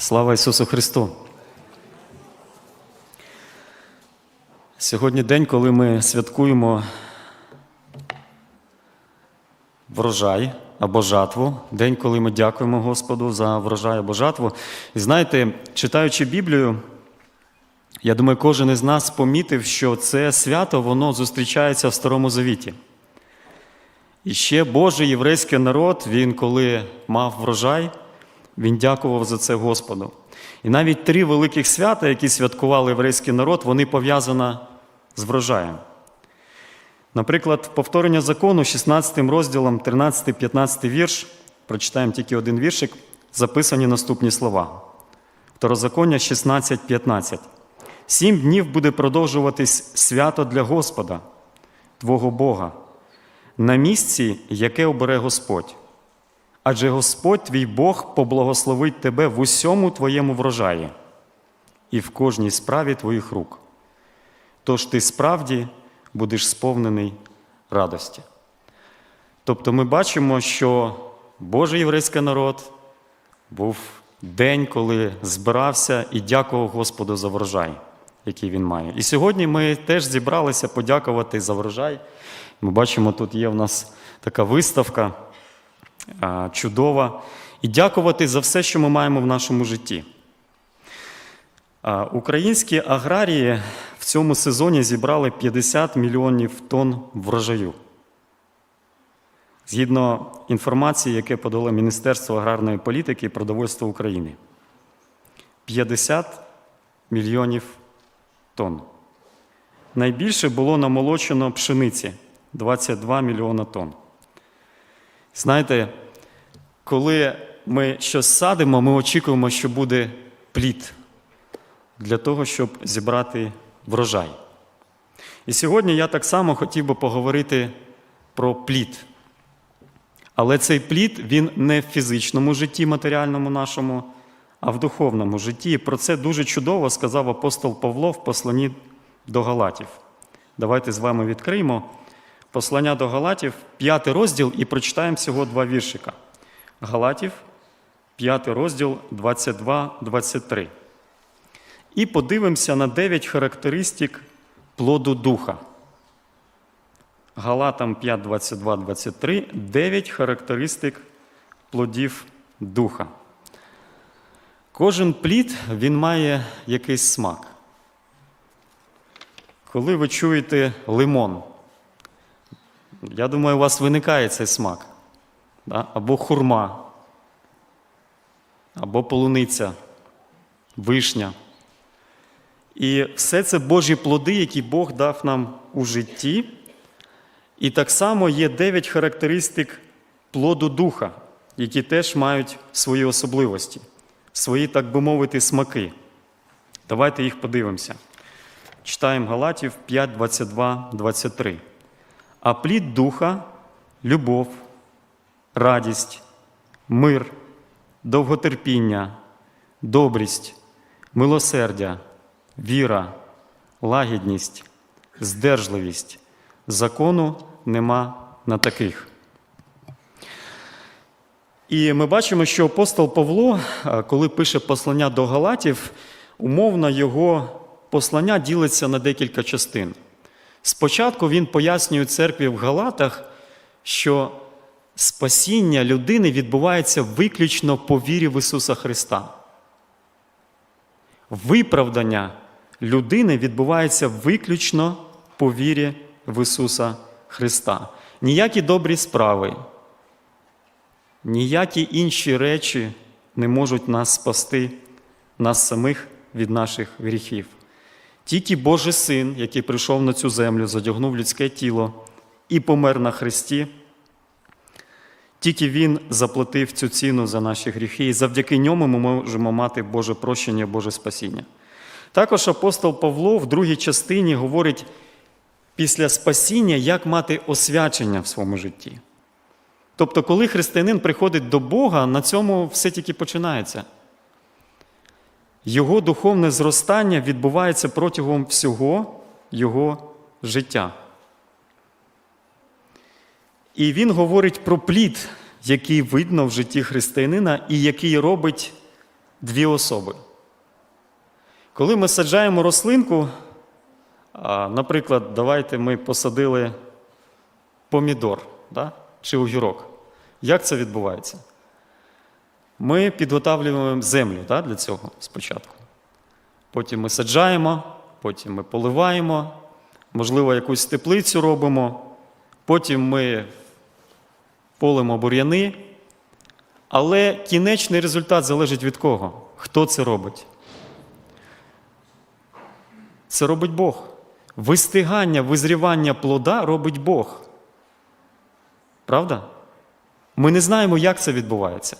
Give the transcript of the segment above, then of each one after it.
Слава Ісусу Христу! Сьогодні день, коли ми святкуємо врожай або жатву, день, коли ми дякуємо Господу за врожай або жатву. І знаєте, читаючи Біблію, я думаю, кожен із нас помітив, що це свято воно зустрічається в Старому Завіті. І ще Божий єврейський народ, він коли мав врожай, він дякував за це Господу. І навіть три великих свята, які святкували єврейський народ, вони пов'язані з врожаєм. Наприклад, повторення закону 16 розділом, 13-15 вірш, прочитаємо тільки один віршик, записані наступні слова. Второзаконня 16.15. Сім днів буде продовжуватись свято для Господа, Твого Бога, на місці, яке обере Господь. Адже Господь твій Бог поблагословить тебе в усьому твоєму врожаї і в кожній справі твоїх рук. Тож ти справді будеш сповнений радості. Тобто ми бачимо, що Божий єврейський народ був день, коли збирався і дякував Господу за врожай, який він має. І сьогодні ми теж зібралися подякувати за врожай. Ми бачимо, тут є в нас така виставка чудова. І дякувати за все, що ми маємо в нашому житті. Українські аграрії в цьому сезоні зібрали 50 мільйонів тонн врожаю. Згідно інформації, яке подало Міністерство аграрної політики і продовольства України. 50 мільйонів тонн. Найбільше було намолочено пшениці 22 мільйона тонн. Знаєте, коли ми щось садимо, ми очікуємо, що буде плід для того, щоб зібрати врожай. І сьогодні я так само хотів би поговорити про плід. Але цей плід він не в фізичному житті, матеріальному нашому, а в духовному житті. І про це дуже чудово сказав апостол Павло в посланні до Галатів. Давайте з вами відкриємо послання до Галатів, п'ятий розділ, і прочитаємо всього два віршика. Галатів, п'ятий розділ 22-23. І подивимося на дев'ять характеристик плоду духа. Галатам 5, 22, 23, 9 характеристик плодів духа. Кожен плід він має якийсь смак. Коли ви чуєте лимон, я думаю, у вас виникає цей смак. Да? Або хурма, або полуниця, вишня. І все це Божі плоди, які Бог дав нам у житті. І так само є дев'ять характеристик плоду духа, які теж мають свої особливості, свої, так би мовити, смаки. Давайте їх подивимося. Читаємо Галатів 5, 22, 23. А плід духа любов, радість, мир, довготерпіння, добрість, милосердя, віра, лагідність, здержливість. Закону нема на таких. І ми бачимо, що апостол Павло, коли пише послання до Галатів, умовно його послання ділиться на декілька частин. Спочатку він пояснює церкві в Галатах, що спасіння людини відбувається виключно по вірі в Ісуса Христа. Виправдання людини відбувається виключно по вірі в Ісуса Христа. Ніякі добрі справи, ніякі інші речі не можуть нас спасти, нас самих від наших гріхів. Тільки Божий Син, який прийшов на цю землю, задягнув людське тіло і помер на Христі, тільки Він заплатив цю ціну за наші гріхи, і завдяки ньому ми можемо мати Боже прощення, Боже спасіння. Також апостол Павло в другій частині говорить після спасіння, як мати освячення в своєму житті. Тобто, коли християнин приходить до Бога, на цьому все тільки починається. Його духовне зростання відбувається протягом всього його життя. І він говорить про плід, який видно в житті християнина, і який робить дві особи. Коли ми саджаємо рослинку, наприклад, давайте ми посадили помідор да? чи огірок. Як це відбувається? Ми підготавлюємо землю да, для цього спочатку. Потім ми саджаємо, потім ми поливаємо, можливо, якусь теплицю робимо, потім ми полимо бур'яни. Але кінечний результат залежить від кого? Хто це робить? Це робить Бог. Вистигання, визрівання плода робить Бог. Правда? Ми не знаємо, як це відбувається.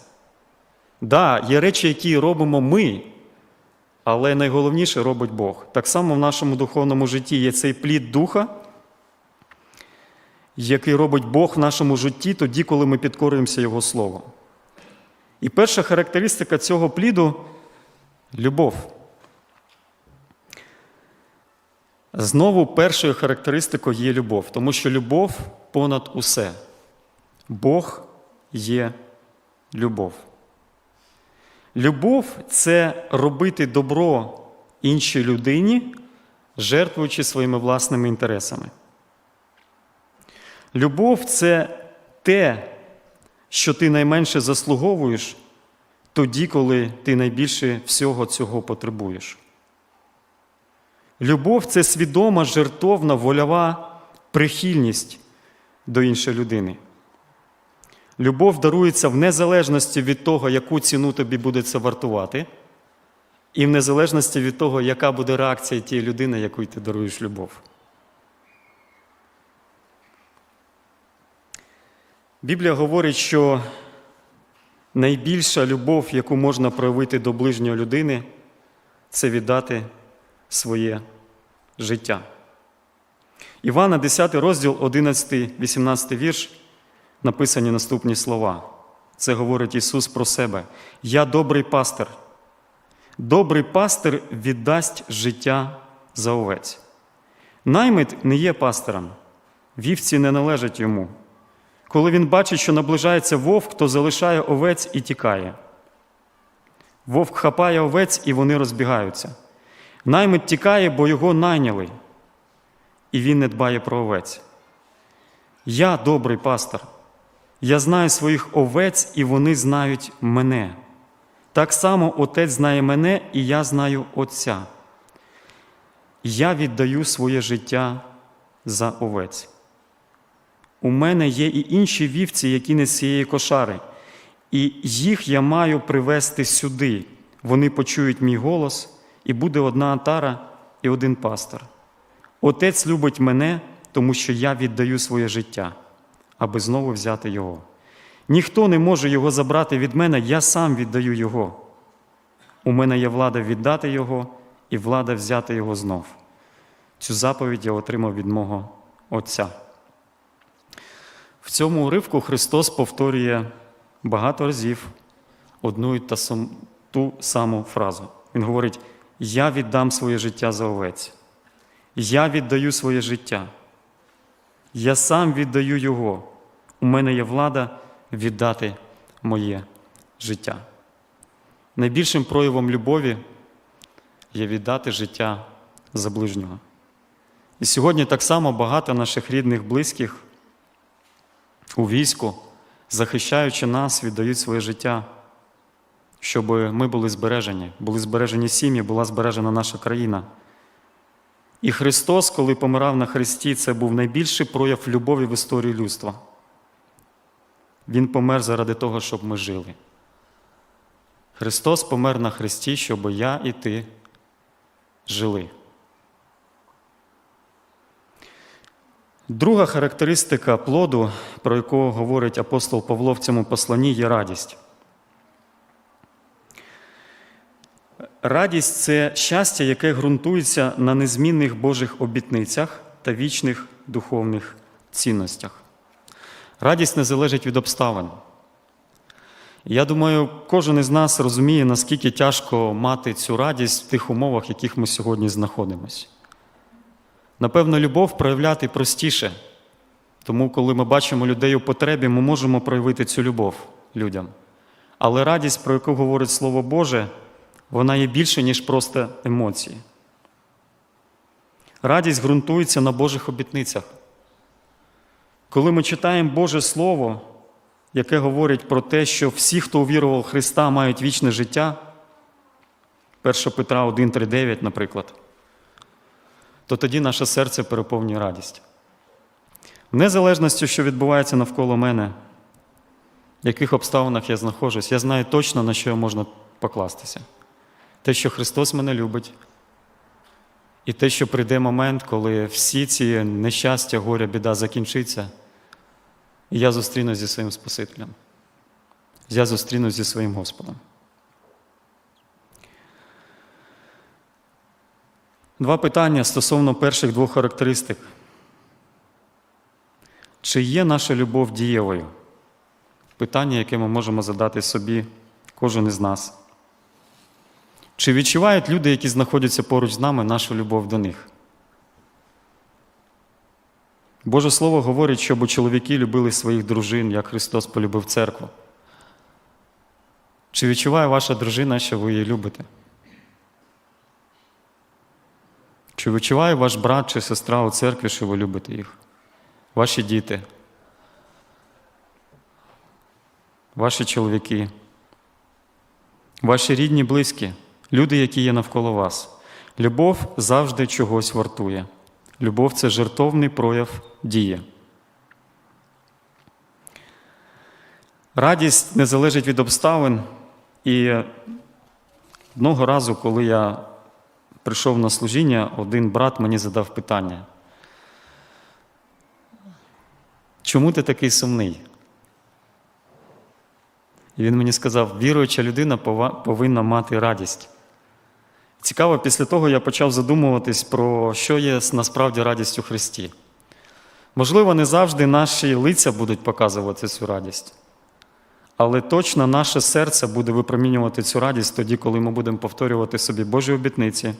Да, є речі, які робимо ми, але найголовніше робить Бог. Так само в нашому духовному житті є цей плід духа, який робить Бог в нашому житті тоді, коли ми підкорюємося Його Словом. І перша характеристика цього пліду любов. Знову першою характеристикою є любов, тому що любов понад усе. Бог є любов. Любов це робити добро іншій людині, жертвуючи своїми власними інтересами. Любов це те, що ти найменше заслуговуєш тоді, коли ти найбільше всього цього потребуєш. Любов це свідома, жертовна, вольова прихильність до іншої людини. Любов дарується в незалежності від того, яку ціну тобі буде це вартувати, і в незалежності від того, яка буде реакція тієї людини, якої ти даруєш любов. Біблія говорить, що найбільша любов, яку можна проявити до ближньої людини, це віддати своє життя. Івана, 10 розділ, 11, 18 вірш, написані наступні слова. Це говорить Ісус про себе. Я добрий пастир. Добрий пастир віддасть життя за овець. Наймит не є пастиром, вівці не належать йому. Коли він бачить, що наближається вовк, то залишає овець і тікає. Вовк хапає овець, і вони розбігаються. Наймит тікає, бо його найняли, і він не дбає про овець. Я добрий пастор. Я знаю своїх овець, і вони знають мене. Так само Отець знає мене, і я знаю Отця. Я віддаю своє життя за овець. У мене є і інші вівці, які не з цієї кошари, і їх я маю привести сюди. Вони почують мій голос, і буде одна отара і один пастор. Отець любить мене, тому що я віддаю своє життя, аби знову взяти його. Ніхто не може його забрати від мене, я сам віддаю його. У мене є влада віддати його і влада взяти його знов. Цю заповідь я отримав від мого Отця. В цьому уривку Христос повторює багато разів одну і ту саму фразу. Він говорить: Я віддам своє життя за овець. Я віддаю своє життя. Я сам віддаю Його. У мене є влада віддати моє життя. Найбільшим проявом любові є віддати життя за ближнього. І сьогодні так само багато наших рідних, близьких у війську, захищаючи нас, віддають своє життя, щоб ми були збережені, були збережені сім'ї, була збережена наша країна. І Христос, коли помирав на Христі, це був найбільший прояв любові в історії людства. Він помер заради того, щоб ми жили. Христос помер на Христі, щоб я і ти жили. Друга характеристика плоду, про яку говорить апостол Павло в цьому посланні, є радість. Радість це щастя, яке ґрунтується на незмінних Божих обітницях та вічних духовних цінностях. Радість не залежить від обставин. Я думаю, кожен із нас розуміє, наскільки тяжко мати цю радість в тих умовах, в яких ми сьогодні знаходимося. Напевно, любов проявляти простіше. Тому, коли ми бачимо людей у потребі, ми можемо проявити цю любов людям. Але радість, про яку говорить Слово Боже, Вона є більше, ніж просто емоції. Радість ґрунтується на Божих обітницях. Коли ми читаємо Боже Слово, яке говорить про те, що всі, хто увірував Христа, мають вічне життя, 1 Петра 1,3,9, наприклад, то тоді наше серце переповнює радість. В незалежності, що відбувається навколо мене, в яких обставинах я знаходжусь, я знаю точно, на що можна покластися. Те, що Христос мене любить, і те, що прийде момент, коли всі ці нещастя, горя, біда закінчиться, і я зустрінусь зі своїм Спасителем. Я зустрінусь зі своїм Господом. Два питання стосовно перших двох характеристик. Чи є наша любов дієвою? Питання, яке ми можемо задати собі, кожен із нас. Чи відчувають люди, які знаходяться поруч з нами, нашу любов до них? Боже Слово говорить, щоб чоловіки любили своїх дружин, як Христос полюбив церкву. Чи відчуває ваша дружина, що ви її любите? Чи відчуває ваш брат чи сестра у церкві, що ви любите їх? Ваші діти, ваші чоловіки, ваші рідні, близькі, люди, які є навколо вас. Любов завжди чогось вартує. Любов це жертовний прояв дії. Радість не залежить від обставин. І одного разу, коли я прийшов на служіння, один брат мені задав питання. Чому ти такий сумний? І він мені сказав, віруюча людина повинна мати радість. Цікаво, після того я почав задумуватись про що є насправді радість у Христі. Можливо, не завжди наші лиця будуть показувати цю радість, але точно наше серце буде випромінювати цю радість тоді, коли ми будемо повторювати собі Божі обітниці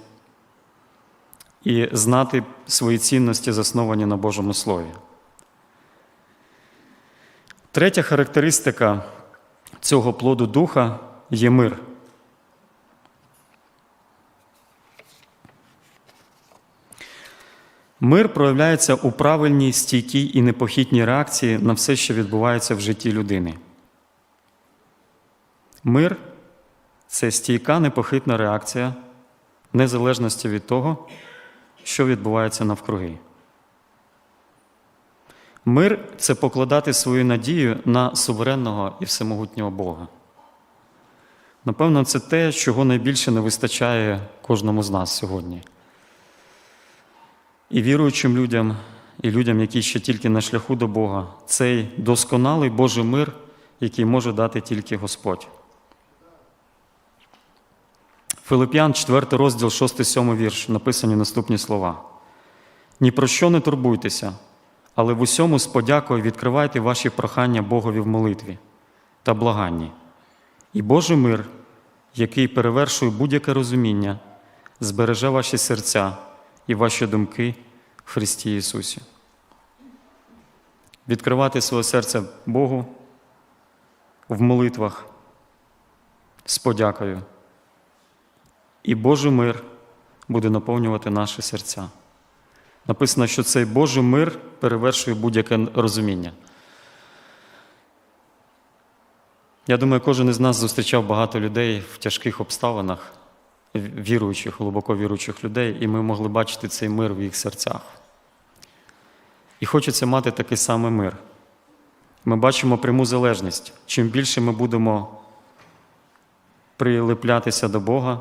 і знати свої цінності, засновані на Божому Слові. Третя характеристика цього плоду духа є мир. Мир проявляється у правильній, стійкій і непохитній реакції на все, що відбувається в житті людини. Мир це стійка непохитна реакція незалежності від того, що відбувається навкруги. Мир це покладати свою надію на суверенного і всемогутнього Бога. Напевно, це те, чого найбільше не вистачає кожному з нас сьогодні. І віруючим людям, і людям, які ще тільки на шляху до Бога, цей досконалий Божий мир, який може дати тільки Господь. Филип'ян, 4 розділ, 6-7 вірш, написані наступні слова. Ні про що не турбуйтеся, але в усьому з подякою відкривайте ваші прохання Богові в молитві та благанні. І Божий мир, який перевершує будь-яке розуміння, збереже ваші серця і ваші думки в Христі Ісусі. Відкривати своє серце Богу в молитвах з подякою. І Божий мир буде наповнювати наші серця. Написано, що цей Божий мир перевершує будь-яке розуміння. Я думаю, кожен із нас зустрічав багато людей в тяжких обставинах, віруючих, глибоко віруючих людей, і ми могли бачити цей мир в їх серцях. І хочеться мати такий самий мир. Ми бачимо пряму залежність. Чим більше ми будемо прилеплятися до Бога,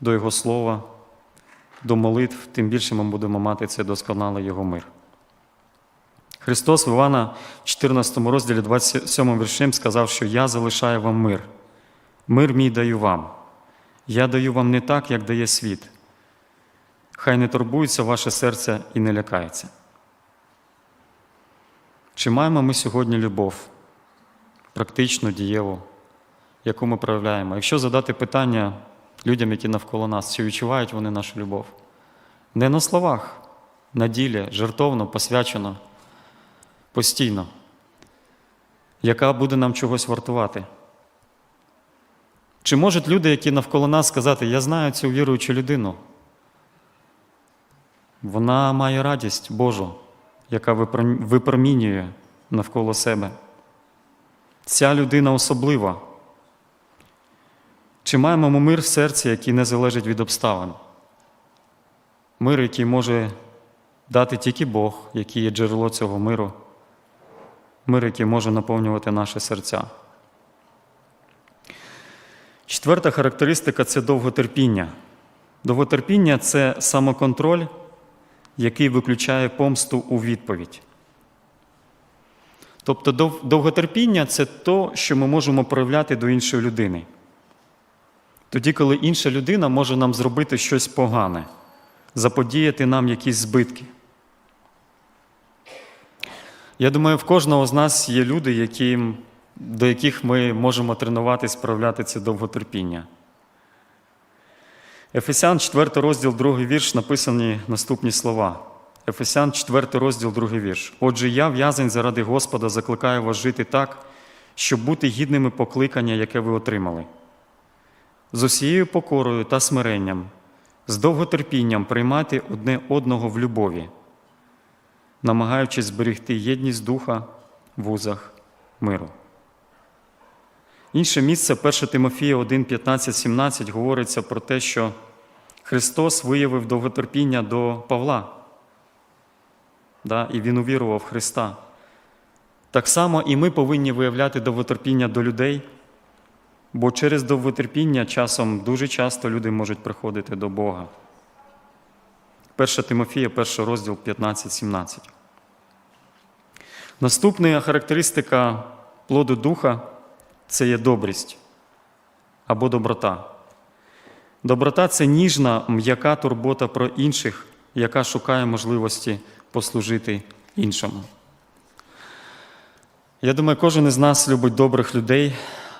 до Його Слова, до молитв, тим більше ми будемо мати цей досконалий Його мир. Христос в Івана 14 розділі 27 віршем сказав, що я залишаю вам мир. Мир мій даю вам. Я даю вам не так, як дає світ. Хай не турбується ваше серце і не лякається. Чи маємо ми сьогодні любов, практичну, дієву, яку ми проявляємо? Якщо задати питання людям, які навколо нас, чи відчувають вони нашу любов? Не на словах, на ділі, жертовно, посвячено, постійно, яка буде нам чогось вартувати? Чи можуть люди, які навколо нас сказати, я знаю цю віруючу людину? Вона має радість Божу, яка випромінює навколо себе. Ця людина особлива. Чи маємо ми мир в серці, який не залежить від обставин? Мир, який може дати тільки Бог, який є джерело цього миру, мир, який може наповнювати наші серця. Четверта характеристика це довготерпіння. Довготерпіння це самоконтроль, який виключає помсту у відповідь. Тобто довготерпіння це то, що ми можемо проявляти до іншої людини. Тоді, коли інша людина може нам зробити щось погане, заподіяти нам якісь збитки. Я думаю, в кожного з нас є люди, які, до яких ми можемо тренуватись проявляти це довготерпіння. Ефесян, 4 розділ, 2 вірш, написані наступні слова. Ефесян, 4 розділ, 2 вірш. Отже, я, в'язень заради Господа, закликаю вас жити так, щоб бути гідними покликання, яке ви отримали. З усією покорою та смиренням, з довготерпінням приймати одне одного в любові, намагаючись зберегти єдність духа в вузах миру. Інше місце 1 Тимофія 1, 15, 17 говориться про те, що Христос виявив довготерпіння до Павла, да, і він увірував Христа. Так само і ми повинні виявляти довготерпіння до людей, бо через довготерпіння часом дуже часто люди можуть приходити до Бога. 1 Тимофія, 1 розділ 15-17. Наступна характеристика плоду духа це є добрість або доброта. Доброта це ніжна, м'яка турбота про інших, яка шукає можливості послужити іншому. Я думаю, кожен із нас любить добрих людей,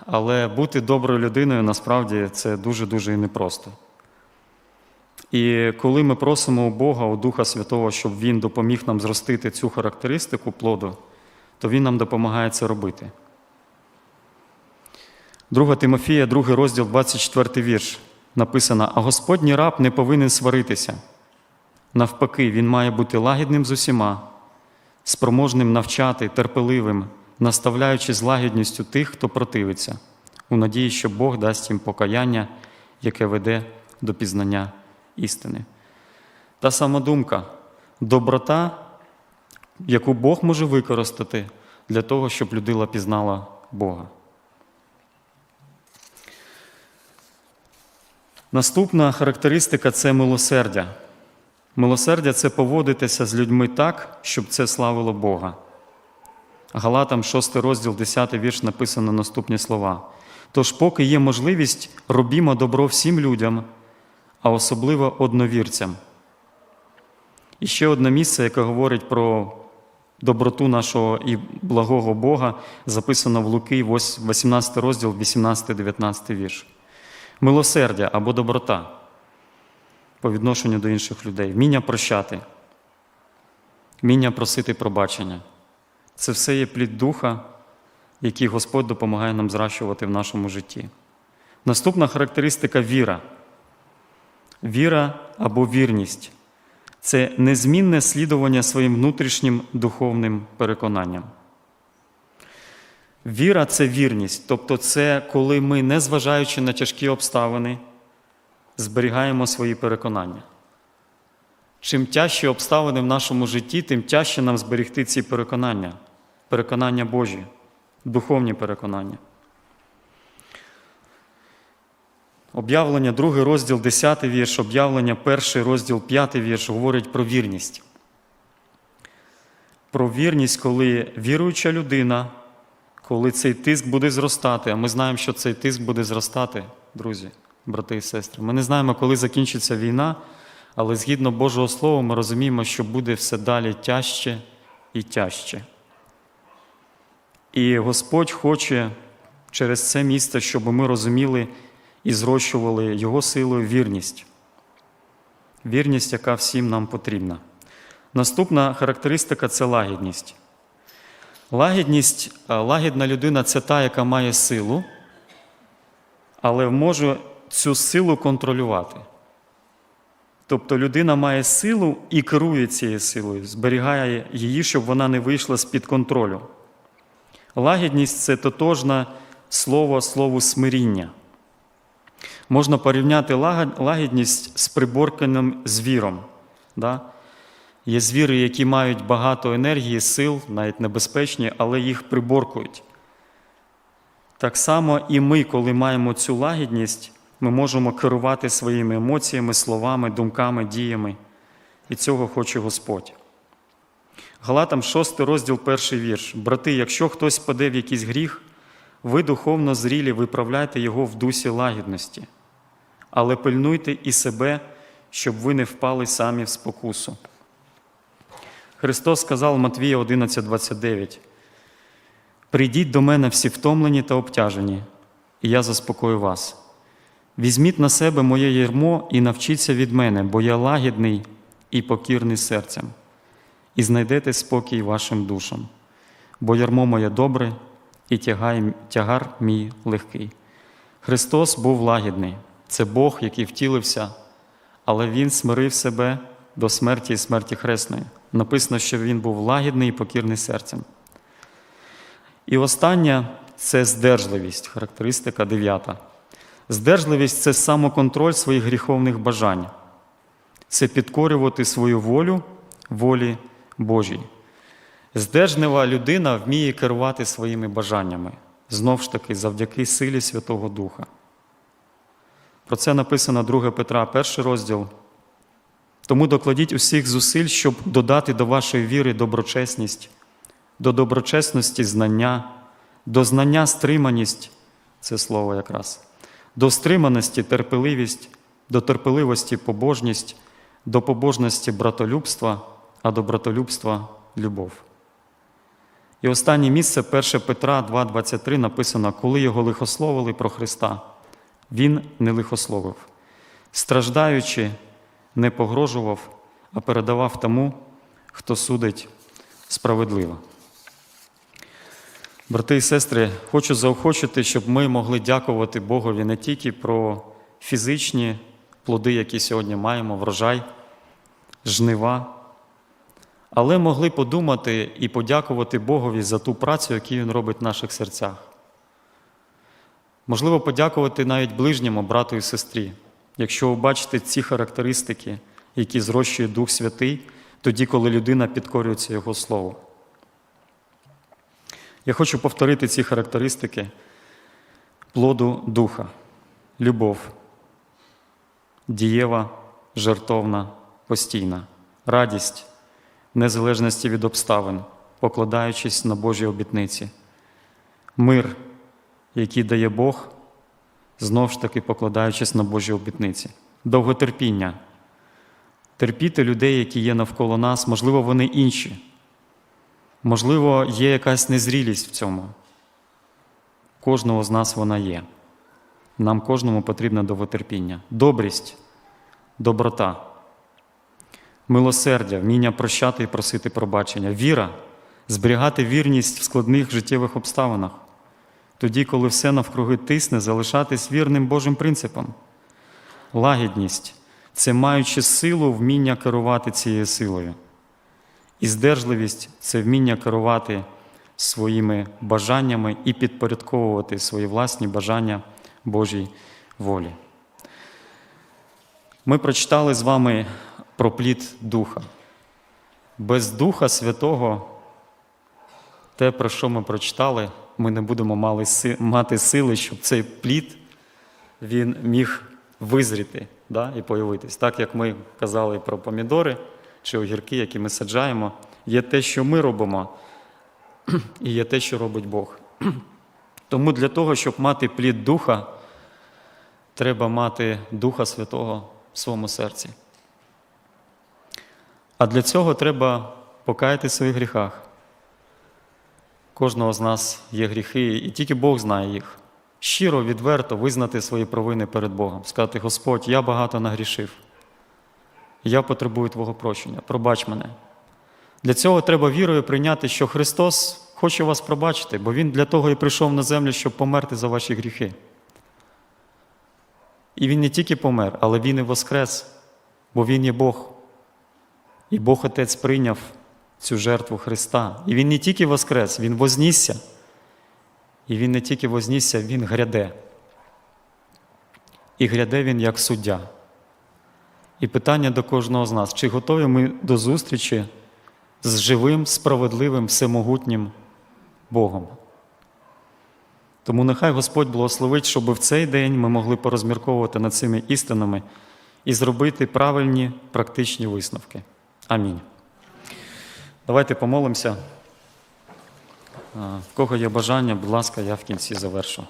але бути доброю людиною насправді це дуже-дуже непросто. І коли ми просимо у Бога, у Духа Святого, щоб Він допоміг нам зростити цю характеристику плоду, то Він нам допомагає це робити. 2 Тимофія, 2 розділ, 24 вірш. Написано: А Господній раб не повинен сваритися. Навпаки, він має бути лагідним з усіма, спроможним навчати, терпеливим, наставляючи з лагідністю тих, хто противиться, у надії, що Бог дасть їм покаяння, яке веде до пізнання істини. Та сама думка, доброта, яку Бог може використати для того, щоб людина пізнала Бога. Наступна характеристика це милосердя. Милосердя це поводитися з людьми так, щоб це славило Бога. Галатам 6 розділ, 10 вірш написано наступні слова. Тож, поки є можливість, робімо добро всім людям, а особливо одновірцям. І ще одне місце, яке говорить про доброту нашого і благого Бога, записано в Луки, 18 розділ, 18-19 вірш. Милосердя або доброта по відношенню до інших людей, вміння прощати, вміння просити пробачення. Це все є плід духа, який Господь допомагає нам зращувати в нашому житті. Наступна характеристика віра. Віра або вірність це незмінне слідування своїм внутрішнім духовним переконанням. Віра це вірність, тобто це коли ми, незважаючи на тяжкі обставини, зберігаємо свої переконання. Чим тяжчі обставини в нашому житті, тим тяжче нам зберегти ці переконання, переконання Божі, духовні переконання. Об'явлення, другий розділ, 10 вірш, об'явлення, перший розділ, 5 вірш говорить про вірність. Про вірність, коли віруюча людина, коли цей тиск буде зростати, а ми знаємо, що цей тиск буде зростати, друзі, брати і сестри. Ми не знаємо, коли закінчиться війна, але згідно Божого Слова, ми розуміємо, що буде все далі тяжче і тяжче. І Господь хоче через це місце, щоб ми розуміли і зрощували Його силою вірність. Вірність, яка всім нам потрібна. Наступна характеристика це лагідність. Лагідність, лагідна людина це та, яка має силу, але може цю силу контролювати. Тобто людина має силу і керує цією силою, зберігає її, щоб вона не вийшла з-під контролю. Лагідність це тотожне слово слову смиріння. Можна порівняти лагідність з приборканим звіром. Да? Є звіри, які мають багато енергії, сил, навіть небезпечні, але їх приборкують. Так само і ми, коли маємо цю лагідність, ми можемо керувати своїми емоціями, словами, думками, діями. І цього хоче Господь. Галатам 6 розділ, перший вірш. Брати, якщо хтось паде в якийсь гріх, ви духовно зрілі, виправляйте його в дусі лагідності, але пильнуйте і себе, щоб ви не впали самі в спокусу. Христос сказав Матвія 11:29. Прийдіть до мене всі втомлені та обтяжені, і я заспокою вас. Візьміть на себе моє ярмо і навчіться від мене, бо я лагідний і покірний серцем, і знайдете спокій вашим душам, бо ярмо моє добре і тягар мій легкий. Христос був лагідний, це Бог, який втілився, але Він смирив себе до смерті і смерті хресної. Написано, що Він був лагідний і покірний серцем. І останнє це здержливість, характеристика дев'ята. Здержливість це самоконтроль своїх гріховних бажань. Це підкорювати свою волю волі Божій. Здержлива людина вміє керувати своїми бажаннями, знов ж таки, завдяки силі Святого Духа. Про це написано 2 Петра, перший розділ. Тому докладіть усіх зусиль, щоб додати до вашої віри доброчесність, до доброчесності знання, до знання стриманість це слово якраз, до стриманості терпеливість, до терпеливості побожність, до побожності братолюбства, а до братолюбства любов. І останнє місце 1 Петра 2,23 написано, коли його лихословили про Христа, він не лихословив, страждаючи, не погрожував, а передавав тому, хто судить справедливо. Брати і сестри, хочу заохочити, щоб ми могли дякувати Богові не тільки про фізичні плоди, які сьогодні маємо, врожай, жнива, але могли подумати і подякувати Богові за ту працю, яку Він робить в наших серцях. Можливо, подякувати навіть ближньому брату і сестрі, якщо ви бачите ці характеристики, які зрощує Дух Святий, тоді, коли людина підкорюється Його Слову. Я хочу повторити ці характеристики плоду духа, любов, дієва, жертовна, постійна, радість, незалежності від обставин, покладаючись на Божі обітниці, мир, який дає Бог, знов ж таки покладаючись на Божі обітниці, довготерпіння, терпіти людей, які є навколо нас, можливо, вони інші. Можливо, є якась незрілість в цьому. Кожного з нас вона є. Нам кожному потрібне довготерпіння. Добрість, доброта, милосердя, вміння прощати і просити пробачення, віра, зберігати вірність в складних життєвих обставинах. Тоді, коли все навкруги тисне, залишатись вірним Божим принципам. Лагідність це маючи силу, вміння керувати цією силою. І здержливість це вміння керувати своїми бажаннями і підпорядковувати свої власні бажання Божій волі. Ми прочитали з вами про плід Духа. Без Духа Святого, те, про що ми прочитали, ми не будемо мати сили, щоб цей плід він міг визріти да, і появитись. Так як ми казали про помідори чи огірки, які ми саджаємо, є те, що ми робимо, і є те, що робить Бог. Тому для того, щоб мати плід Духа, треба мати Духа Святого в своєму серці. А для цього треба покаяти в своїх гріхах. Кожного з нас є гріхи, і тільки Бог знає їх. Щиро, відверто визнати свої провини перед Богом, сказати: Господь, я багато нагрішив. Я потребую Твого прощення, пробач мене. Для цього треба вірою прийняти, що Христос хоче вас пробачити, бо Він для того і прийшов на землю, щоб померти за ваші гріхи. І Він не тільки помер, але Він і воскрес, бо Він є Бог. І Бог Отець прийняв цю жертву Христа. І Він не тільки воскрес, Він вознісся. І Він не тільки вознісся, Він гряде. І гряде Він як суддя. І питання до кожного з нас: чи готові ми до зустрічі з живим, справедливим, всемогутнім Богом? Тому нехай Господь благословить, щоб в цей день ми могли порозмірковувати над цими істинами і зробити правильні практичні висновки. Амінь. Давайте помолимося. В кого є бажання, будь ласка, я в кінці завершу.